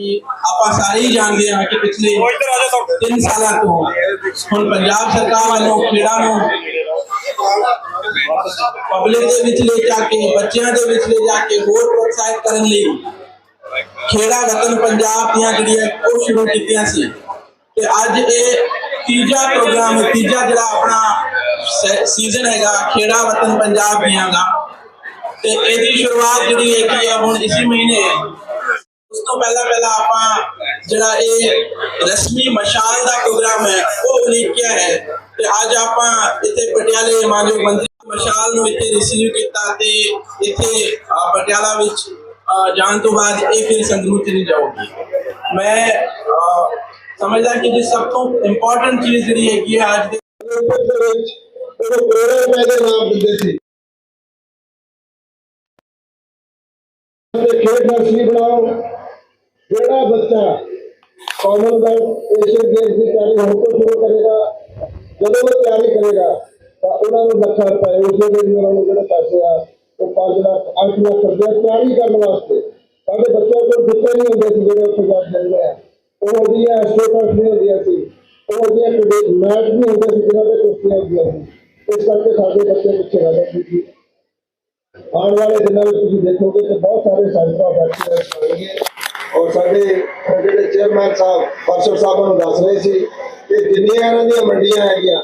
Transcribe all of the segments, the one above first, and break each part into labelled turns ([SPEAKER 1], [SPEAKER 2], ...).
[SPEAKER 1] ਕਿ ਆਪਾਂ ਸਾਰੇ ਹੀ ਜਾਣਦੇ ਹਾਂ ਕਿ ਪਿਛਲੇ 3 ਸਾਲਾਂ ਤੋਂ ਹੁਣ ਪੰਜਾਬ ਸਰਕਾਰ ਵੱਲੋਂ ਖੇਡਾਂ ਨੂੰ ਪਬਲਿਕ ਦੇ ਵਿੱਚ ਲੈ ਜਾ ਕੇ, ਬੱਚਿਆਂ ਦੇ ਵਿੱਚ ਲੈ ਜਾ ਕੇ ਹੋਰ ਪ੍ਰੋਤਸਾਹਿਤ ਕਰਨ ਲਈ ਖੇੜਾ ਵਤਨ ਪੰਜਾਬ ਦੀਆਂ ਜਿਹੜੀਆਂ ਉਹ ਸ਼ੁਰੂ ਕੀਤੀਆਂ ਸੀ। ਤੇ ਅੱਜ ਇਹ ਤੀਜਾ ਪ੍ਰੋਗਰਾਮ, ਤੀਜਾ ਜਿਹੜਾ ਆਪਣਾ ਸੀਜ਼ਨ ਹੈਗਾ ਖੇੜਾ ਰਤਨ ਪੰਜਾਬ ਦੀਆਂ ਦਾ। ਤੇ ਇਹਦੀ ਸ਼ੁਰੂਆਤ ਜਿਹੜੀ ਹੈਗੀ ਆ ਹੁਣ ਇਸੇ ਮਹੀਨੇ ਤੋਂ ਪਹਿਲਾਂ ਪਹਿਲਾਂ ਆਪਾਂ ਜਿਹੜਾ ਇਹ ਰਸਮੀ ਮਸ਼ਾਲ ਦਾ ਪ੍ਰੋਗਰਾਮ ਹੈ, ਉਹ ਉਲੀਕਿਆ ਹੈ? ਤੇ ਅੱਜ ਆਪਾਂ ਇੱਥੇ ਪਟਿਆਲੇ ਮਾਨਯੋਗ ਮੰਤਰੀ ਮਸ਼ਾਲ ਨੂੰ ਇੱਥੇ ਰਿਸੀਵ ਕੀਤਾ ਤੇ ਇੱਥੇ ਪਟਿਆਲਾ ਵਿੱਚ ਜਾਣ ਤੋਂ ਬਾਅਦ ਇਹ ਫਿਰ ਸੰਗਰੂਰ ਚਲੀ ਜਾਊਗੀ। ਮੈਂ ਸਮਝਦਾ ਕਿ ਜੇ ਸਭ ਤੋਂ ਇੰਪੋਰਟੈਂਟ ਚੀਜ਼ ਜਿਹੜੀ ਹੈਗੀ ਹੈ ਅੱਜ ਦੇ
[SPEAKER 2] ਵਿੱਚ ਉਹ ਕਰੋੜਾਂ ਦੇ ਨਾਮ ਦਿੰਦੇ ਸੀ ਖੇਡ ਨਰਸਰੀ ਬਣਾਓ। ਜਿਹੜਾ ਬੱਚਾ ਕਾਮਨਵੈਲਥ ਏਸ਼ੀਅਨ ਗੇਮਸ ਦੀ ਤਿਆਰੀ ਹੁਣ ਤੋਂ ਸ਼ੁਰੂ ਕਰੇਗਾ ਜਦੋਂ ਉਹ ਤਿਆਰੀ ਕਰੇਗਾ ਤਾਂ ਉਹਨਾਂ ਨੂੰ ਲੱਖਾਂ ਰੁਪਏ ਉਸੇ ਦੇ ਲਈ ਉਹਨਾਂ ਨੂੰ ਜਿਹੜੇ ਪੈਸੇ ਆ ਉਹ 5 ਲੱਖ 8 ਲੱਖ ਰੁਪਏ ਤਿਆਰੀ ਕਰਨ ਵਾਸਤੇ ਸਾਡੇ ਬੱਚਿਆਂ ਕੋਲ ਦਿੱਤੇ ਨਹੀਂ ਹੁੰਦੇ ਸੀ ਜਿਹੜੇ ਉੱਥੇ ਜਾ ਕੇ ਜਾਂਦੇ ਆ ਉਹ ਉਹਦੀਆਂ ਸਟੇਟਸ ਨਹੀਂ ਹੁੰਦੀਆਂ ਸੀ ਉਹ ਉਹਦੀਆਂ ਮੈਚ ਨਹੀਂ ਹੁੰਦੇ ਸੀ ਜਿਹਨਾਂ ਦੇ ਕੁਸ਼ਤੀਆਂ ਹੁੰਦੀਆਂ ਸੀ ਇਸ ਕਰਕੇ ਸਾਡੇ ਬੱਚੇ ਪਿੱਛੇ ਰਹਿ ਜਾਂਦੇ ਸੀ ਆਉਣ ਵਾਲੇ ਦਿਨਾਂ ਵਿੱਚ ਤੁਸੀਂ ਦੇਖੋਗੇ ਕਿ ਬਹੁਤ ਸਾਰੇ ਸੈਂਟਰ ਆਫ ਐਕਸੀਲੈਂਸ ਬਣਨਗੇ ਔਰ ਸਾਡੇ ਜਿਹੜੇ ਚੇਅਰਮੈਨ ਸਾਹਿਬ ਪਰਸਰ ਸਾਹਿਬ ਨੂੰ ਦੱਸ ਰਹੇ ਸੀ ਕਿ ਜਿੰਨੀਆਂ ਇਹਨਾਂ ਦੀਆਂ ਮੰਡੀਆਂ ਹੈਗੀਆਂ,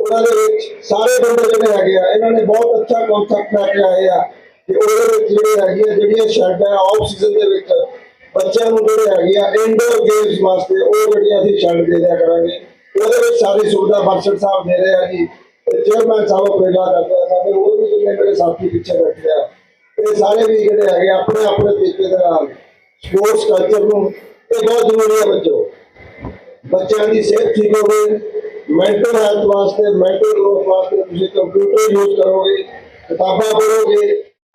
[SPEAKER 2] ਉਹਨਾਂ ਦੇ ਵਿੱਚ ਸਾਰੇ ਬੰਦੇ ਜਿਹੜੇ ਹੈਗੇ ਆ, ਇਹਨਾਂ ਨੇ ਬਹੁਤ ਅੱਛਾ ਕਨਸੈਪਟ ਲੈ ਕੇ ਆਏ ਆ ਕਿ ਉਹਦੇ ਵਿੱਚ ਜਿਹੜੇ ਹੈਗੇ ਆ ਜਿਹੜੀਆਂ ਸ਼ੈਡ ਹੈ ਆਫ ਸੀਜ਼ਨ ਦੇ ਵਿੱਚ ਬੱਚਿਆਂ ਨੂੰ ਜਿਹੜੇ ਹੈਗੇ ਆ ਇੰਡੋਰ ਗੇਮਸ ਵਾਸਤੇ ਉਹ ਜਿਹੜੀਆਂ ਅਸੀਂ ਛੱਡ ਦੇ ਦਿਆ ਕਰਾਂਗੇ। ਉਹਦੇ ਵਿੱਚ ਸਾਰੀ ਸੁਵਿਧਾ ਬਰਸਟ ਸਾਹਿਬ ਦੇ ਰਹੇ ਆ ਜੀ। ਚੇਅਰਮੈਨ ਸਾਹਿਬ ਪ੍ਰੇਗਾ ਕਰਦੇ ਸਾਡੇ ਹੋਰ ਵੀ ਜਿਹੜੇ ਮੇਰੇ ਸਾਥੀ ਪਿੱਛੇ ਬੈਠੇ ਆ। ਇਹ ਸਾਰੇ ਵੀ ਜਿਹੜੇ ਹੈਗੇ ਆਪਣੇ ਆਪਣੇ ਤਰੀਕੇ ਦੇ ਨਾਲ ਸਪੋਰਟਸ ਕਲਚਰ ਨੂੰ ਇਹ ਬਹੁਤ ਜ਼ਰੂਰੀ ਹੈ ਬੱਚੋ ਬੱਚਿਆਂ ਦੀ ਸਿਹਤ ਠੀਕ ਹੋਵੇ ਮੈਂਟਲ ਹੈਲਥ ਵਾਸਤੇ ਮੈਂਟਲ ਗਰੋਥ ਵਾਸਤੇ ਤੁਸੀਂ ਕੰਪਿਊਟਰ ਯੂਜ਼ ਕਰੋਗੇ ਕਿਤਾਬਾਂ ਪੜ੍ਹੋਗੇ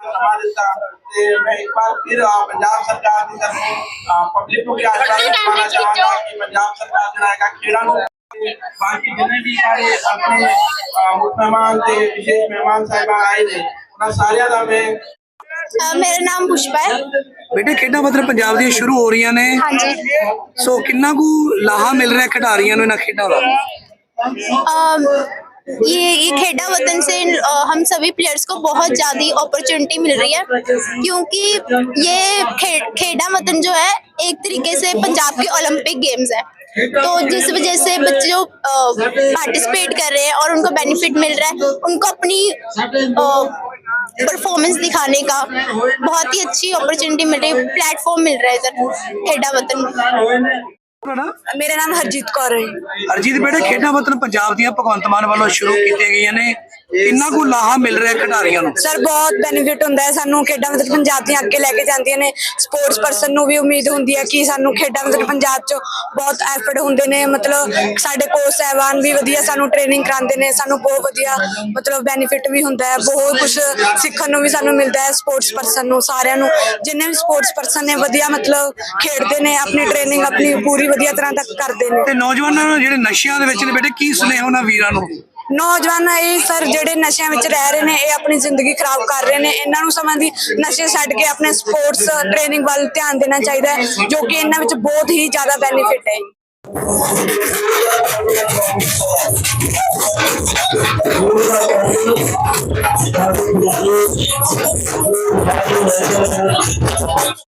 [SPEAKER 1] ਸਮਾਂ ਦਿੱਤਾ ਤੇ ਮੈਂ ਇੱਕ ਵਾਰ ਫਿਰ ਅਹ, ਪੰਜਾਬ ਸਰਕਾਰ ਦੀ ਤਰਫੋਂ ਪਬਲਿਕ ਨੂੰ ਵੀ ਆਸ਼ਵਾਸਨ ਦਿਵਾਉਣਾ ਚਾਹਾਂਗਾ ਕਿ ਪੰਜਾਬ ਸਰਕਾਰ ਜਿਹੜਾ ਹੈਗਾ ਖੇਡਾਂ ਨੂੰ ਤੇ ਬਾਕੀ ਜਿੰਨੇ ਵੀ ਸਾਰੇ ਆਪਣੇ ਅਹ, ਮੁੱਖ ਮਹਿਮਾਨ ਤੇ ਵਿਸ਼ੇਸ਼ ਮਹਿਮਾਨ ਸਾਹਿਬਾਨ ਆਏ ਨੇ ਉਹਨਾਂ ਸਾਰਿਆਂ ਦਾ ਮੈਂ
[SPEAKER 3] ਅ, ਮੇਰਾ ਨਾਮ ਪੁਸ਼ਪਾ ਹੈ
[SPEAKER 4] ਬੇਟੇ ਖੇਡਾਂ ਮਤਲਬ ਪੰਜਾਬ ਦੀਆਂ ਸ਼ੁਰੂ ਹੋ ਰਹੀਆਂ ਨੇ
[SPEAKER 3] ਹਾਂਜੀ
[SPEAKER 4] ਸੋ ਕਿੰਨਾ ਕੁ ਲਾਹਾ ਮਿਲ ਰਿਹਾ ਖਿਡਾਰੀਆਂ ਨੂੰ ਇਹਨਾਂ ਖੇਡਾਂ ਦਾ
[SPEAKER 3] अम, ये ये खेडा वतन से अ, हम सभी प्लेयर्स को बहुत ज़्यादा अपॉर्चुनिटी मिल रही है क्योंकि ये खे, खेडा वतन जो है एक तरीके से पंजाब के ओलंपिक गेम्स है तो जिस वजह से बच्चे जो पार्टिसिपेट कर रहे हैं और उनको बेनिफिट मिल रहा है उनको अपनी परफॉर्मेंस दिखाने का बहुत ही अच्छी अपॉर्चुनिटी मिल रही है प्लेटफॉर्म मिल रहा है इधर खेडा वतन में
[SPEAKER 4] ਤੁਹਾਡਾ
[SPEAKER 3] मेरा नाम हरजीत कौर है
[SPEAKER 4] ਅਰਜੀਤ ਬੇਟੇ ਖੇਡਾਂ ਵਤਨ ਪੰਜਾਬ ਦੀਆਂ ਭਗਵੰਤ ਮਾਨ ਵੱਲੋਂ ਸ਼ੁਰੂ ਕੀਤੀਆਂ ਗਈਆਂ ਨੇ ਕਿੰਨਾ ਕੁ ਲਾਹਾ ਮਿਲ ਰਿਹਾ ਖਿਡਾਰੀਆਂ ਨੂੰ?
[SPEAKER 5] ਸਰ ਬਹੁਤ ਬੈਨੀਫਿਟ ਹੁੰਦਾ ਹੈ ਸਾਨੂੰ। ਖੇਡਾਂ ਮਤਲਬ ਪੰਜਾਬ ਦੀਆਂ ਅੱਗੇ ਲੈ ਕੇ ਜਾਂਦੀਆਂ ਨੇ। ਸਪੋਰਟਸ ਪਰਸਨ ਨੂੰ ਵੀ ਉਮੀਦ ਹੁੰਦੀ ਹੈ ਕਿ ਸਾਨੂੰ ਖੇਡਾਂ ਮਤਲਬ ਪੰਜਾਬ 'ਚ ਬਹੁਤ ਐਫਰਟ ਹੁੰਦੇ ਨੇ। ਮਤਲਬ ਸਾਡੇ ਕੋਚ ਸਹਿਬਾਨ ਵੀ ਵਧੀਆ ਸਾਨੂੰ ਟ੍ਰੇਨਿੰਗ ਕਰਾਉਂਦੇ ਨੇ। ਸਾਨੂੰ ਬਹੁਤ ਵਧੀਆ ਮਤਲਬ ਬੈਨੀਫਿਟ ਵੀ ਹੁੰਦਾ ਹੈ। ਬਹੁਤ ਕੁਝ ਸਿੱਖਣ ਨੂੰ ਵੀ ਸਾਨੂੰ ਮਿਲਦਾ ਹੈ ਸਪੋਰਟਸ ਪਰਸਨ ਨੂੰ ਸਾਰਿਆਂ ਨੂੰ। ਜਿੰਨੇ ਵੀ ਸਪੋਰਟਸ ਪਰਸਨ ਨੇ ਵਧੀਆ ਮਤਲਬ ਖੇਡਦੇ ਨੇ ਆਪਣੀ ਟ੍ਰੇਨਿੰਗ ਆਪਣੀ ਪੂਰੀ ਵਧੀਆ ਤਰ੍ਹਾਂ ਤੱਕ ਕਰਦੇ ਨੇ।
[SPEAKER 4] ਤੇ ਨੌਜਵਾਨਾਂ ਨੂੰ ਜਿਹੜੇ ਨਸ਼ਿਆਂ ਦੇ ਵਿੱਚ ਨੇ ਬੇਟੇ ਕੀ ਸੁਨੇਹਾ ਉਹਨਾਂ ਵੀਰਾਂ ਨੂੰ?
[SPEAKER 5] ਨੌਜਵਾਨ ਇਹ ਸਰ ਜਿਹੜੇ ਨਸ਼ਿਆਂ ਵਿੱਚ ਰਹਿ ਰਹੇ ਨੇ, ਇਹ ਆਪਣੀ ਜ਼ਿੰਦਗੀ ਖਰਾਬ ਕਰ ਰਹੇ ਨੇ। ਇਹਨਾਂ ਨੂੰ ਸਮਾਂ ਦੀ ਨਸ਼ੇ ਛੱਡ ਕੇ ਆਪਣੇ ਸਪੋਰਟਸ ਟ੍ਰੇਨਿੰਗ ਵੱਲ ਧਿਆਨ ਦੇਣਾ ਚਾਹੀਦਾ ਹੈ, ਜੋ ਕਿ ਇਹਨਾਂ ਵਿੱਚ ਬਹੁਤ ਹੀ ਜ਼ਿਆਦਾ ਬੈਨੀਫਿਟ ਹੈ।